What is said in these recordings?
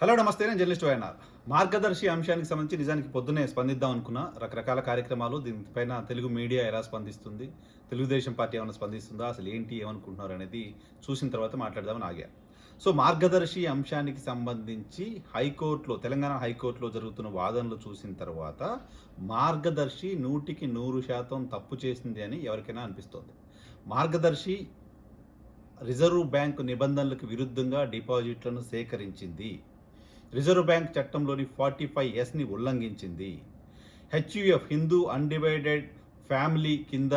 Hello నమస్తే నేను journalist YNR. మార్గదర్శి అంశానికి సంబంధించి నిజానికి పొద్దునే స్పందిద్దాం అనుకున్న. రకరకాల కార్యక్రమాలు దీనిపైన తెలుగు మీడియా ఎలా స్పందిస్తుంది తెలుగుదేశం పార్టీ ఏమైనా స్పందిస్తుందా అసలు ఏంటి ఏమనుకుంటున్నారు అనేది చూసిన తర్వాత మాట్లాడదామని ఆగా. సో మార్గదర్శి అంశానికి సంబంధించి హైకోర్టులో తెలంగాణ హైకోర్టులో జరుగుతున్న వాదనలు చూసిన తర్వాత మార్గదర్శి నూటికి నూరు శాతం తప్పు చేసింది అని ఎవరికైనా అనిపిస్తోంది. మార్గదర్శి రిజర్వ్ బ్యాంకు నిబంధనలకు విరుద్ధంగా డిపాజిట్లను సేకరించింది రిజర్వ్ బ్యాంక్ చట్టంలోని ఫార్టీ ఫైవ్ ఎస్ని ఉల్లంఘించింది. హెచ్యుఎఫ్ హిందూ అన్డివైడెడ్ ఫ్యామిలీ కింద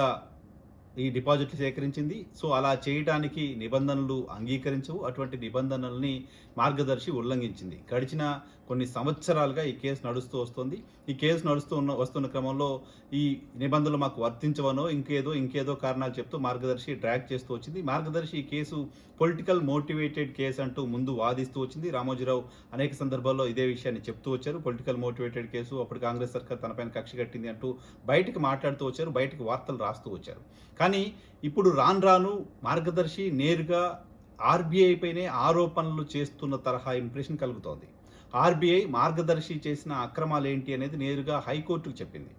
ఈ డిపాజిట్లు సేకరించింది. సో అలా చేయడానికి నిబంధనలు అంగీకరించవు. అటువంటి నిబంధనల్ని మార్గదర్శి ఉల్లంఘించింది. గడిచిన కొన్ని సంవత్సరాలుగా ఈ కేసు నడుస్తూ వస్తుంది. ఈ కేసు నడుస్తూ ఉన్న వస్తున్న క్రమంలో ఈ నిబంధనలు మాకు వర్తించవనో ఇంకేదో ఇంకేదో కారణాలు చెప్తూ మార్గదర్శి ట్రాక్ చేస్తూ వచ్చింది. మార్గదర్శి ఈ కేసు పొలిటికల్ మోటివేటెడ్ కేసు అంటూ ముందు వాదిస్తూ వచ్చింది. రామోజీరావు అనేక సందర్భాల్లో ఇదే విషయాన్ని చెప్తూ వచ్చారు. పొలిటికల్ మోటివేటెడ్ కేసు అప్పుడు కాంగ్రెస్ సర్కార్ తనపైన కక్ష కట్టింది అంటూ బయటకు మాట్లాడుతూ వచ్చారు. బయటకు వార్తలు రాస్తూ వచ్చారు. కానీ ఇప్పుడు రాను రాను మార్గదర్శి నేరుగా ఆర్బీఐ పైనే ఆరోపణలు చేస్తున్న తరహా ఇంప్రెషన్ కలుగుతోంది. ఆర్బీఐ మార్గదర్శి చేసిన అక్రమాలు ఏంటి అనేది నేరుగా హైకోర్టుకు చెప్పింది.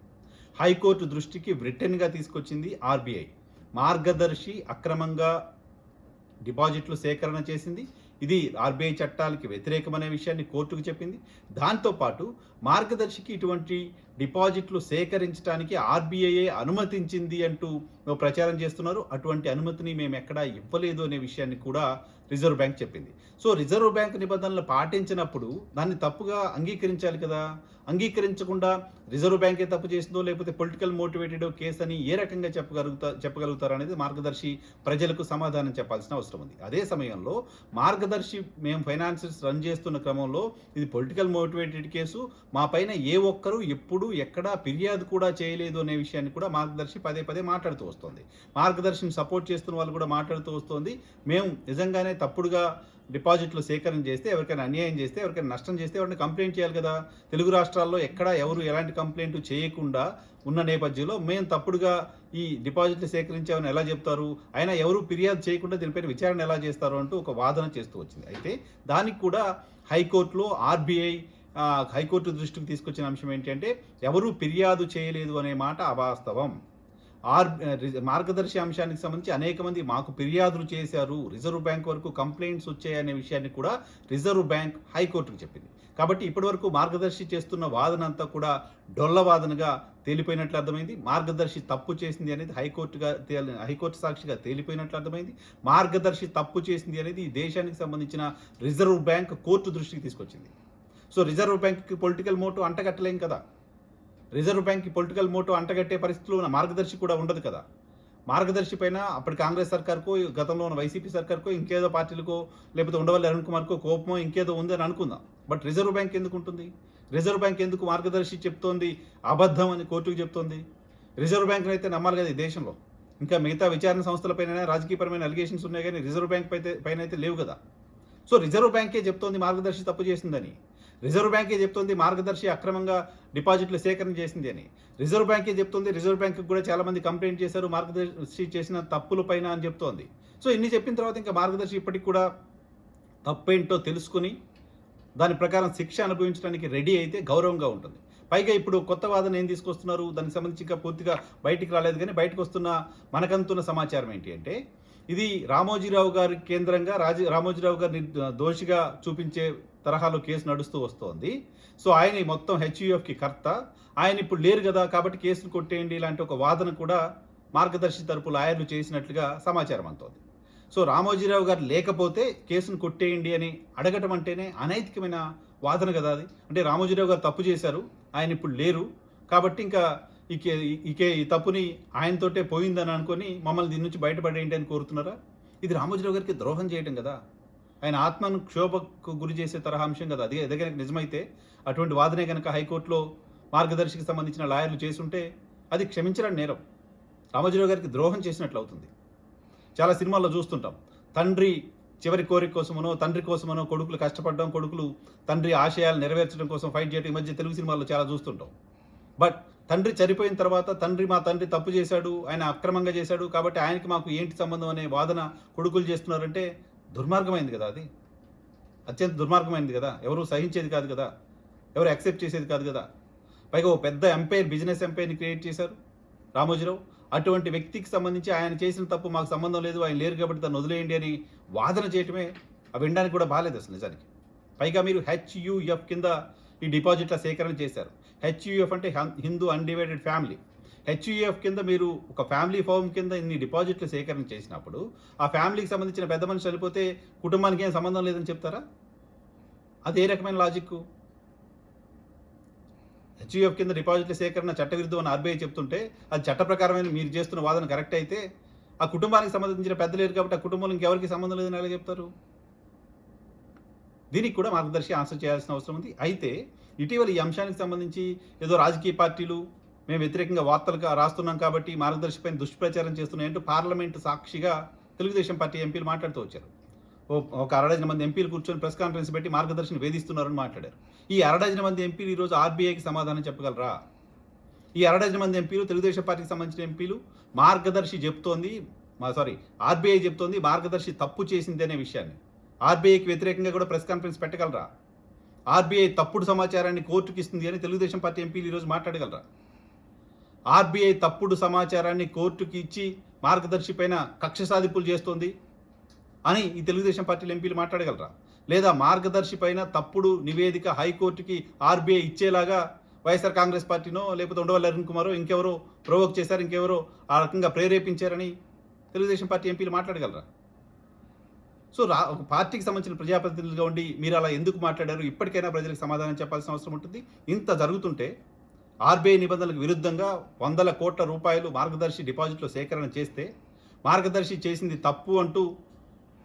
హైకోర్టు దృష్టికి బ్రిటన్గా తీసుకొచ్చింది ఆర్బీఐ. మార్గదర్శి అక్రమంగా డిపాజిట్లు సేకరణ చేసింది. ఇది ఆర్బీఐ చట్టాలకి వ్యతిరేకమనే విషయాన్ని కోర్టుకు చెప్పింది. దాంతోపాటు మార్గదర్శికి ఇటువంటి డిపాజిట్లు సేకరించడానికి ఆర్బీఐ అనుమతించింది అంటూ ప్రచారం చేస్తున్నారు. అటువంటి అనుమతిని మేము ఎక్కడా ఇవ్వలేదు అనే విషయాన్ని కూడా రిజర్వ్ బ్యాంక్ చెప్పింది. సో రిజర్వ్ బ్యాంక్ నిబంధనలు పాటించినప్పుడు దాన్ని తప్పుగా అంగీకరించాలి కదా. అంగీకరించకుండా రిజర్వ్ బ్యాంకే తప్పు చేసిందో లేకపోతే పొలిటికల్ మోటివేటెడ్ కేసు అని ఏ రకంగా చెప్పగలుగుతా చెప్పగలుగుతారు అనేది మార్గదర్శి ప్రజలకు సమాధానం చెప్పాల్సిన అవసరం ఉంది. అదే సమయంలో మార్గదర్శి మేము ఫైనాన్సెస్ రన్ చేస్తున్న క్రమంలో ఇది పొలిటికల్ మోటివేటెడ్ కేసు. మా పైన ఏ ఒక్కరూ ఎప్పుడు ఎక్కడా ఫిర్యాదు కూడా చేయలేదు అనే విషయాన్ని కూడా మార్గదర్శి పదే పదే మాట్లాడుతూ వస్తుంది. మార్గదర్శిని సపోర్ట్ చేస్తున్న వాళ్ళు కూడా మాట్లాడుతూ వస్తుంది. మేము నిజంగానే తప్పుడుగా డిపాజిట్లు సేకరణ చేస్తే ఎవరికైనా అన్యాయం చేస్తే ఎవరికైనా నష్టం చేస్తే ఎవరిని కంప్లైంట్ చేయాలి కదా? తెలుగు రాష్ట్రాల్లో ఎక్కడ ఎవరు ఎలాంటి కంప్లైంట్ చేయకుండా ఉన్న నేపథ్యంలో మేము తప్పుడుగా ఈ డిపాజిట్లు సేకరించామని ఎలా చెప్తారు? అయినా ఎవరు ఫిర్యాదు చేయకుండా దీనిపైన విచారణ ఎలా చేస్తారు అంటూ ఒక వాదన చేస్తూ వచ్చింది. అయితే దానికి కూడా హైకోర్టులో ఆర్బీఐ హైకోర్టు దృష్టికి తీసుకొచ్చిన అంశం ఏంటంటే ఎవరూ ఫిర్యాదు చేయలేదు అనే మాట అవాస్తవం. ఆర్ మార్గదర్శి అంశానికి సంబంధించి అనేక మంది మాకు ఫిర్యాదులు చేశారు రిజర్వ్ బ్యాంక్ వరకు కంప్లైంట్స్ వచ్చాయనే విషయాన్ని కూడా రిజర్వ్ బ్యాంక్ హైకోర్టుకు చెప్పింది. కాబట్టి ఇప్పటివరకు మార్గదర్శి చేస్తున్న వాదన అంతా కూడా డొల్ల వాదనగా తేలిపోయినట్లు అర్థమైంది. మార్గదర్శి తప్పు చేసింది అనేది హైకోర్టుగా తేలి హైకోర్టు సాక్షిగా తేలిపోయినట్లు అర్థమైంది. మార్గదర్శి తప్పు చేసింది అనేది ఈ దేశానికి సంబంధించిన రిజర్వ్ బ్యాంక్ కోర్టు దృష్టికి తీసుకొచ్చింది. సో రిజర్వ్ బ్యాంక్కి పొలిటికల్ మోటు అంటగట్టలేం కదా. రిజర్వ్ బ్యాంక్కి పొలిటికల్ మోటో అంటగట్టే పరిస్థితులు ఉన్న మార్గదర్శి కూడా ఉండదు కదా. మార్గదర్శి పైన అప్పటి కాంగ్రెస్ సర్కార్కో గతంలో ఉన్న వైసీపీ సర్కార్కో ఇంకేదో పార్టీలకో లేకపోతే ఉండవల్లి అరుణ్ కుమార్కో కోపమో ఇంకేదో ఉంది అని అనుకుందాం. బట్ రిజర్వ్ బ్యాంక్ ఎందుకు ఉంటుంది? రిజర్వ్ బ్యాంక్ ఎందుకు మార్గదర్శి చెప్తోంది? అబద్ధం అని కోర్టుకు చెప్తోంది. రిజర్వ్ బ్యాంక్ని అయితే నమ్మాలి కదా ఈ దేశంలో. ఇంకా మిగతా విచారణ సంస్థలపైన రాజకీయపరమైన అలిగేషన్స్ ఉన్నాయి కానీ రిజర్వ్ బ్యాంక్ పైన అయితే లేవు కదా. సో రిజర్వ్ బ్యాంకే చెప్తోంది మార్గదర్శి తప్పు చేసిందని. రిజర్వ్ బ్యాంకే చెప్తుంది మార్గదర్శి అక్రమంగా డిపాజిట్లు సేకరణ చేసింది అని. రిజర్వ్ బ్యాంకే చెప్తుంది రిజర్వ్ బ్యాంక్కి కూడా చాలామంది కంప్లైంట్ చేశారు మార్గదర్శి చేసిన తప్పుల పైన అని చెప్తోంది. సో ఇన్ని చెప్పిన తర్వాత ఇంకా మార్గదర్శి ఇప్పటికి కూడా తప్పేంటో తెలుసుకుని దాని ప్రకారం శిక్ష అనుభవించడానికి రెడీ అయితే గౌరవంగా ఉంటుంది. పైగా ఇప్పుడు కొత్త వాదన ఏం తీసుకొస్తున్నారు? దానికి సంబంధించి ఇంకా పూర్తిగా బయటికి రాలేదు కానీ బయటకు వస్తున్న మనకంతున్న సమాచారం ఏంటి అంటే ఇది రామోజీరావు గారి కేంద్రంగా రాజీ రామోజీరావు గారిని దోషిగా చూపించే తరహాలో కేసు నడుస్తూ వస్తోంది. సో ఆయన ఈ మొత్తం హెచ్యుఎఫ్కి కర్త. ఆయన ఇప్పుడు లేరు కదా కాబట్టి కేసును కొట్టేయండి ఇలాంటి ఒక వాదన కూడా మార్గదర్శి తరపు లాయర్లు చేసినట్లుగా సమాచారం అంతోంది సో రామోజీరావు గారు లేకపోతే కేసును కొట్టేయండి అని అడగటం అంటేనే అనైతికమైన వాదన కదా అది. అంటే రామోజీరావు గారు తప్పు చేశారు. ఆయన ఇప్పుడు లేరు. కాబట్టి ఇంకా ఇకే ఇకే ఈ తప్పుని ఆయనతోటే పోయిందని అనుకొని మమ్మల్ని దీని నుంచి బయటపడేయండి అని కోరుతున్నారా? ఇది రామోజీరావు గారికి ద్రోహం చేయడం కదా. ఆయన ఆత్మను క్షోభకు గురి చేసే తరహా అంశం కదా. అది అదే కనుక నిజమైతే అటువంటి వాదనే కనుక హైకోర్టులో మార్గదర్శికి సంబంధించిన లాయర్లు చేసుంటే అది క్షమించడం నేరం. రామోజీరావు గారికి ద్రోహం చేసినట్లు అవుతుంది చాలా సినిమాల్లో చూస్తుంటాం. తండ్రి చివరి కోరిక కోసమనో తండ్రి కోసమనో కొడుకులు కష్టపడడం కొడుకులు తండ్రి ఆశయాలు నెరవేర్చడం కోసం ఫైట్ చేయడం ఈ మధ్య తెలుగు సినిమాల్లో చాలా చూస్తుంటాం. బట్ తండ్రి చనిపోయిన తర్వాత తండ్రి మా తండ్రి తప్పు చేశాడు ఆయన అక్రమంగా చేశాడు కాబట్టి ఆయనకి మాకు ఏంటి సంబంధం అనే వాదన కొడుకులు చేస్తున్నారంటే దుర్మార్గమైంది కదా అది. అత్యంత దుర్మార్గమైంది కదా. ఎవరు సహించేది కాదు కదా. ఎవరు యాక్సెప్ట్ చేసేది కాదు కదా. పైగా ఓ పెద్ద ఎంపైర్ బిజినెస్ ఎంపైర్ని క్రియేట్ చేశారు రామోజీరావు. అటువంటి వ్యక్తికి సంబంధించి ఆయన చేసిన తప్పు మాకు సంబంధం లేదు ఆయన లేరు కాబట్టి తను వదిలేయండి అని వాదన చేయటమే అవి వినడానికి కూడా బాగాలేదు అసలు నిజానికి. పైగా మీరు హెచ్యుఎఫ్ కింద ఈ డిపాజిట్ల సేకరణ చేశారు. హెచ్యుఎఫ్ అంటే హన్- హిందూ అన్డివైడెడ్ ఫ్యామిలీ. హెచ్యుఎఫ్ కింద మీరు ఒక ఫ్యామిలీ ఫామ్ కింద ఇన్ని డిపాజిట్లు సేకరణ చేసినప్పుడు ఆ ఫ్యామిలీకి సంబంధించిన పెద్ద మనిషి చనిపోతే కుటుంబానికి ఏం సంబంధం లేదని చెప్తారా? అది ఏ రకమైన లాజిక్ హెచ్యుఎఫ్ కింద డిపాజిట్ల సేకరణ చట్టవిరుద్ధం అని ఆర్బీఐ చెప్తుంటే అది చట్ట ప్రకారమైన మీరు చేస్తున్న వాదన కరెక్ట్ అయితే ఆ కుటుంబానికి సంబంధించిన పెద్ద లేరు కాబట్టి ఆ కుటుంబంలో ఇంకెవరికి సంబంధం లేదని ఎలా చెప్తారు? దీనికి కూడా మార్గదర్శి ఆన్సర్ చేయాల్సిన అవసరం ఉంది. అయితే ఇటీవల ఈ అంశానికి సంబంధించి ఏదో రాజకీయ పార్టీలు మేము వ్యతిరేకంగా వార్తలుగా రాస్తున్నాం కాబట్టి మార్గదర్శి పైన దుష్ప్రచారం చేస్తున్నాయంటూ పార్లమెంటు సాక్షిగా తెలుగుదేశం పార్టీ ఎంపీలు మాట్లాడుతూ వచ్చారు. ఒక అరడజన మంది ఎంపీలు కూర్చొని ప్రెస్ కాన్ఫరెన్స్ పెట్టి మార్గదర్శిని వేధిస్తున్నారని మాట్లాడారు. ఈ అరడజన మంది ఎంపీలు ఈరోజు ఆర్బీఐకి సమాధానం చెప్పగలరా? ఈ అరడజన మంది ఎంపీలు తెలుగుదేశం పార్టీకి సంబంధించిన ఎంపీలు మార్గదర్శి చెప్తోంది మా సారీ ఆర్బీఐ చెప్తోంది మార్గదర్శి తప్పు చేసింది అనే విషయాన్ని. ఆర్బీఐకి వ్యతిరేకంగా కూడా ప్రెస్ కాన్ఫరెన్స్ పెట్టగలరా? ఆర్బీఐ తప్పుడు సమాచారాన్ని కోర్టుకి ఇస్తుంది అని తెలుగుదేశం పార్టీ ఎంపీలు ఈరోజు మాట్లాడగలరా? ఆర్బీఐ తప్పుడు సమాచారాన్ని కోర్టుకి ఇచ్చి మార్గదర్శి పైన కక్ష సాధింపులు చేస్తోంది అని ఈ తెలుగుదేశం పార్టీలు ఎంపీలు మాట్లాడగలరా? లేదా మార్గదర్శి పైన తప్పుడు నివేదిక హైకోర్టుకి ఆర్బీఐ ఇచ్చేలాగా వైఎస్ఆర్ కాంగ్రెస్ పార్టీనో లేకపోతే ఉండవల్లి అరుణ్ కుమారో ఇంకెవరో ప్రొవోక్ చేశారు ఇంకెవరో ఆ రకంగా ప్రేరేపించారని తెలుగుదేశం పార్టీ ఎంపీలు మాట్లాడగలరా? సో రా ఒక పార్టీకి సంబంధించిన ప్రజాప్రతినిధులుగా ఉండి మీరు అలా ఎందుకు మాట్లాడారు? ఇప్పటికైనా ప్రజలకు సమాధానం చెప్పాల్సిన అవసరం ఉంటుంది. ఇంత జరుగుతుంటే ఆర్బీఐ నిబంధనలకు విరుద్ధంగా వందల కోట్ల రూపాయలు మార్గదర్శి డిపాజిట్లో సేకరణ చేస్తే మార్గదర్శి చేసింది తప్పు అంటూ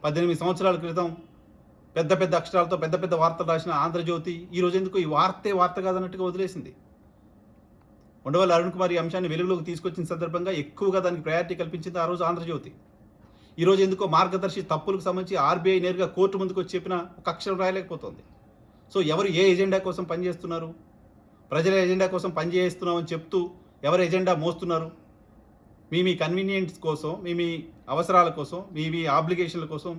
పద్దెనిమిది సంవత్సరాల క్రితం పెద్ద పెద్ద అక్షరాలతో పెద్ద పెద్ద వార్తలు రాసిన ఆంధ్రజ్యోతి ఈ రోజు ఎందుకు ఈ వార్తే వార్త కాదన్నట్టుగా వదిలేసింది? ఉండవల్లి అరుణ్ కుమార్ ఈ అంశాన్ని వెలుగులోకి తీసుకొచ్చిన సందర్భంగా ఎక్కువగా దానికి ప్రయారిటీ కల్పించింది ఆ రోజు ఆంధ్రజ్యోతి. ఈరోజు ఎందుకో మార్గదర్శి తప్పులకు సంబంధించి ఆర్బీఐ నేరుగా కోర్టు ముందుకు వచ్చి చెప్పిన ఒక అక్షరం రాయలేకపోతుంది. సో ఎవరు ఏ ఎజెండా కోసం పనిచేస్తున్నారు? ప్రజల ఎజెండా కోసం పనిచేస్తున్నామని చెప్తూ ఎవరు ఎజెండా మోస్తున్నారు? మీ మీ కన్వీనియన్స్ కోసం మీ మీ అవసరాల కోసం మీ మీ ఆబ్లిగేషన్ల కోసం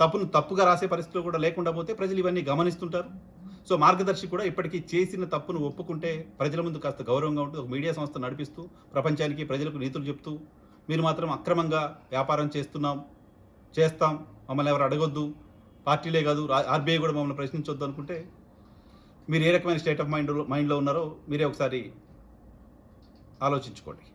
తప్పును తప్పుగా రాసే పరిస్థితులు కూడా లేకుండా పోతే ప్రజలు ఇవన్నీ గమనిస్తుంటారు. సో మార్గదర్శి కూడా ఇప్పటికీ చేసిన తప్పును ఒప్పుకుంటే ప్రజల ముందు కాస్త గౌరవంగా ఉంటుంది. ఒక మీడియా సంస్థ నడిపిస్తూ ప్రపంచానికి ప్రజలకు నీతులు చెప్తూ మీరు మాత్రం అక్రమంగా వ్యాపారం చేస్తున్నాం చేస్తాం మమ్మల్ని ఎవరు అడగొద్దు పార్టీలే కాదు ఆర్బీఐ కూడా మమ్మల్ని ప్రశ్నించొద్దు అనుకుంటే మీరు ఏ రకమైన స్టేట్ ఆఫ్ మైండ్ మైండ్లో ఉన్నారో మీరే ఒకసారి ఆలోచించుకోండి.